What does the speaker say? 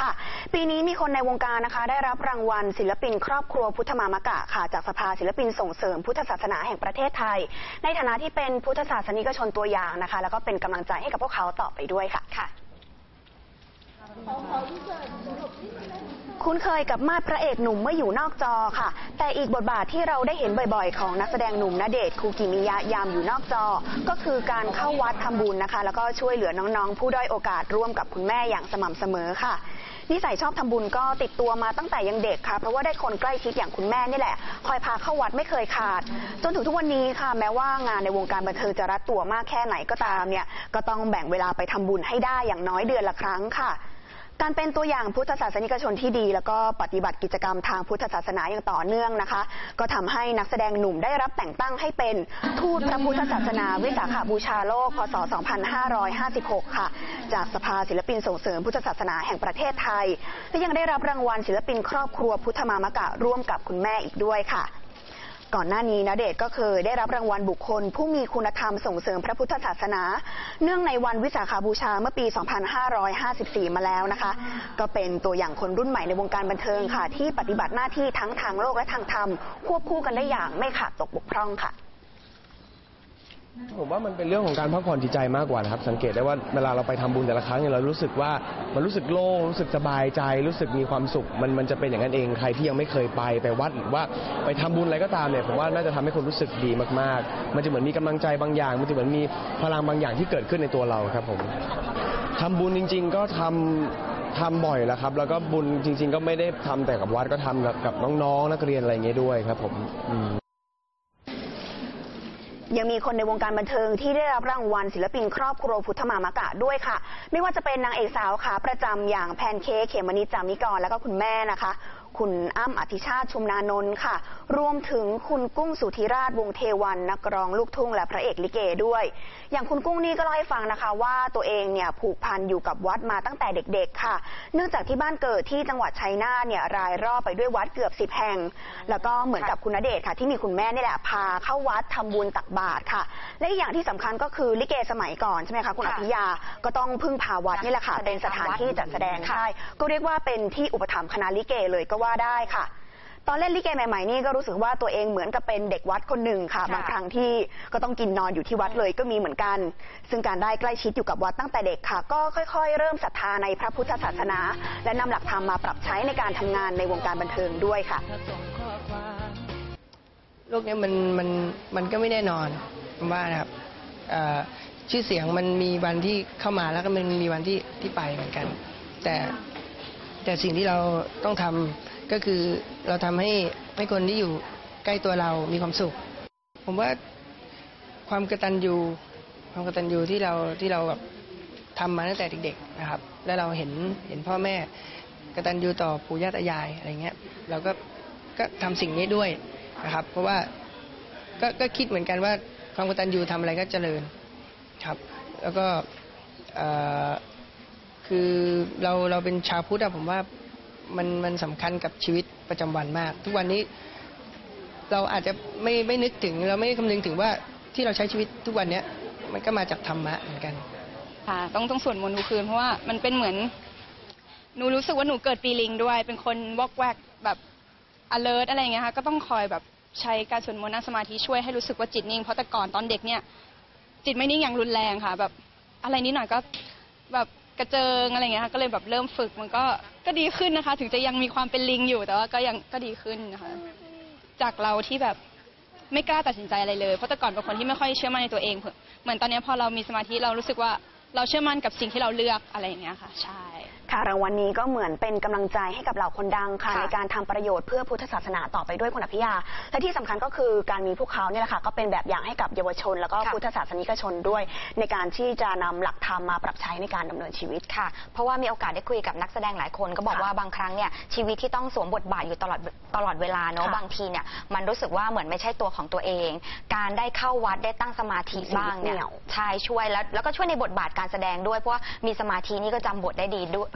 ค่ะ ปีนี้มีคนในวงการนะคะ ได้รับรางวัลศิลปินครอบครัวพุทธมามกะค่ะ จากสภาศิลปินส่งเสริมพุทธศาสนาแห่งประเทศไทย ในฐานะที่เป็นพุทธศาสนิกชนตัวอย่างนะคะ แล้วก็เป็นกำลังใจให้กับพวกเขาต่อไปด้วยค่ะค่ะคุ้นเคยกับมาดพระเอกหนุ่มเมื่ออยู่นอกจอค่ะ แต่อีกบทบาทที่เราได้เห็นบ่อยๆ ของนักแสดงหนุ่มณเดชน์คูกิมิยะยามอยู่นอกจอ ก็คือการเข้าวัดทำบุญนะคะ แล้วก็ช่วยเหลือน้องๆ ผู้ด้อยโอกาสร่วมกับคุณแม่อย่างสม่ำเสมอค่ะ นิสัยชอบทำบุญก็ติดตัวมาตั้งแต่ยังเด็กค่ะ เพราะว่าได้คนใกล้ชิดอย่างคุณแม่นี่แหละ คอยพาเข้าวัดไม่เคยขาด จนถึงทุกวันนี้ค่ะ แม้ว่างานในวงการบันเทิงจะรัดตัวมากแค่ไหนก็ตามเนี่ย ก็ต้องแบ่งเวลาไปทำบุญให้ได้อย่างน้อยเดือนละครั้งค่ะ การเป็นตัวอย่างพุทธศาสนิกชนที่ดี แล้วก็ปฏิบัติกิจกรรมทางพุทธศาสนาอย่างต่อเนื่องนะคะ ก็ทำให้นักแสดงหนุ่มได้รับแต่งตั้งให้เป็นทูตพระพุทธศาสนาวิสาขาบูชาโลก พศ 2556 ค่ะ จากสภาศิลปินส่งเสริมพุทธศาสนาแห่งประเทศไทย และยังได้รับรางวัลศิลปินครอบครัวพุทธมามกะร่วมกับคุณแม่อีกด้วยค่ะ ก่อนหน้านี้นะเดชก็เคยได้รับรางวัลบุคคล ผู้มีคุณธรรมส่งเสริมพระพุทธศาสนา เนื่องในวันวิสาขาบูชาเมื่อปี 2554 มาแล้วนะคะ ก็เป็นตัวอย่างคนรุ่นใหม่ในวงการบันเทิงค่ะ ที่ปฏิบัติหน้าที่ทั้งทางโลกและทางธรรมควบคู่กันได้อย่างไม่ขาดตกบกพร่องค่ะ ผมว่ามันเป็นเรื่องของการพักผ่อนจิตใจมากกว่านะครับ สังเกตได้ว่าเวลาเราไปทำบุญแต่ละครั้งเนี่ยเรารู้สึกว่ามันรู้สึกโล่งรู้สึกสบายใจ รู้สึกมีความสุข มันมันจะเป็นอย่างนั้นเองใครที่ยังไม่เคยไปไปวัดหรือว่าไปทำบุญอะไรก็ตามเนี่ยผมว่าน่าจะทำให้คนรู้สึกดีมากๆ มันจะเหมือนมีกำลังใจบางอย่าง มันจะเหมือนมีพลังบางอย่างที่เกิดขึ้นในตัวเราครับผมทำบุญจริง ๆ ก็ทำทำบ่อยแล้วครับ แล้วก็บุญจริง ๆ ก็ไม่ได้ทำแต่กับวัดก็ทำกับกับน้องๆนักเรียนอะไรเงี้ยด้วยครับผม ยังมีคนในวงการบันเทิงที่ได้รับรางวัลศิลปินครอบครัวพุทธมามกะด้วยค่ะ ไม่ว่าจะเป็นนางเอกสาวขาประจำอย่างแพนเค้กเขมมณิจามิกรแล้วก็คุณแม่นะคะ คุณอ้ำอธิชาติชุมนานนท์ค่ะ รวมถึงคุณกุ้งสุธิราชวงเทวันนักร้องลูกทุ่งและพระเอกลิเกด้วย อย่างคุณกุ้งนี่ก็เล่าให้ฟังนะคะว่าตัวเองเนี่ยผูกพันอยู่กับวัดมาตั้งแต่เด็กๆค่ะ เนื่องจากที่บ้านเกิดที่จังหวัดชัยนาทเนี่ยรายรอบไปด้วยวัดเกือบสิบแห่ง แล้วก็เหมือนกับคุณณเดชน์ค่ะ ที่มีคุณแม่นี่แหละพาเข้าวัดทำบุญตักบาตรค่ะ และอีกอย่างที่สำคัญก็คือลิเกสมัยก่อนใช่ไหมคะคุณอภิยาก็ต้องพึ่งพาวัดนี่แหละค่ะเป็นสถานที่จัดแสดงใช่ก็เรียกว่าเป็นที่อุปถัมภ์คณะลิเกเลยก็ว่าได้ค่ะ ตอนเล่นลิเกใหม่ๆนี่ก็รู้สึกว่าตัวเองเหมือนกับเป็นเด็กวัดคนหนึ่งค่ะค่ะ บางครั้งที่ก็ต้องกินนอนอยู่ที่วัดเลยก็มีเหมือนกัน ซึ่งการได้ใกล้ชิดอยู่กับวัดตั้งแต่เด็กค่ะ ก็ค่อย ๆ เริ่มศรัทธาในพระพุทธศาสนา และนำหลักธรรมมาปรับใช้ในการทำงานในวงการบันเทิงด้วยค่ะโลกเนี้ยมันมันมันก็ไม่แน่นอนผมว่านะครับเอ่อชื่อเสียงมันมีวันที่เข้ามาแล้วก็มันมีวันที่ที่ไปเหมือนกัน แต่แต่สิ่งที่เราต้องทำ ก็คือเราทำให้ให้คนที่อยู่ใกล้ตัวเรามีความสุข ผมว่าความกระตัญญูความกระตัญญูที่เราที่เราแบบทำมาตั้งแต่เด็กๆนะครับ แล้วเราเห็นเห็นพ่อแม่กระตัญญูต่อปู่ย่าตายายอะไรเงี้ย เราก็ก็ทำสิ่งนี้ด้วยนะครับ เพราะว่าก็ก็คิดเหมือนกันว่าความกตัญญูทำอะไรก็เจริญครับ แล้วก็คือเราเราเป็นชาวพุทธอะผมว่า มันมันสำคัญกับชีวิตประจำวันมาก ทุกวันนี้เราอาจจะไม่ไม่นึกถึงเราไม่คำนึงถึงว่าที่เราใช้ชีวิตทุกวันเนี้ยมันก็มาจากธรรมะเหมือนกัน ค่ะต้องต้องสวดมนต์ทุกคืนเพราะว่ามันเป็นเหมือน หนูรู้สึกว่าหนูเกิดปีลิงด้วย เป็นคนวอกแวกแบบ alert อะไรอย่างเงี้ยค่ะก็ต้องคอยแบบใช้การสวดมนต์นั่งสมาธิช่วยให้รู้สึกว่าจิตนิ่งเพราะแต่ก่อนตอนเด็กเนี่ย จิตไม่นิ่งอย่างรุนแรงค่ะ แบบอะไรนิดหน่อยก็แบบ กระเจิงอะไรอย่างเงี้ยค่ะก็เลยแบบเริ่มฝึกมันก็ก็ดีขึ้นนะคะ ถึงจะยังมีความเป็นลิงอยู่แต่ว่าก็ยังก็ดีขึ้นนะคะ จากเราที่แบบไม่กล้าตัดสินใจอะไรเลยเพราะแต่ก่อนเป็นคนที่ไม่ค่อยเชื่อมั่นในตัวเองเหมือนตอนเนี้ยพอเรามีสมาธิเรารู้สึกว่าเราเชื่อมั่นกับสิ่งที่เราเลือกอะไรอย่างเงี้ยค่ะ ใช่ ค่ะรางวัลนี้ก็เหมือนเป็นกำลังใจให้กับเหล่าคนดังค่ะค่ะในการทำประโยชน์เพื่อพุทธศาสนาต่อไปด้วยคุณอภิยา และที่สำคัญก็คือการมีพวกเขาเนี่ยแหละค่ะก็เป็นแบบอย่างให้กับเยาวชน แล้วก็ค่ะพุทธศาสนิกชนด้วย ในการที่จะนำหลักธรรมมาปรับใช้ในการดำเนินชีวิตค่ะ เพราะว่ามีโอกาสได้คุยกับนักแสดงหลายคน ก็บอกค่ะว่าบางครั้งเนี่ยชีวิตที่ต้องสวมบทบาทอยู่ตลอดตลอดเวลาเนอะค่ะบางทีเนี่ยมันรู้สึกว่าเหมือนไม่ใช่ตัวของตัวเอง การได้เข้าวัดได้ตั้งสมาธิบ้างเนี่ยเหนียวใช่ช่วยแล้วแล้วก็ช่วยในบทบาทการแสดงด้วยเพราะว่ามีสมาธินี่ก็จำบทได้ดีด้วย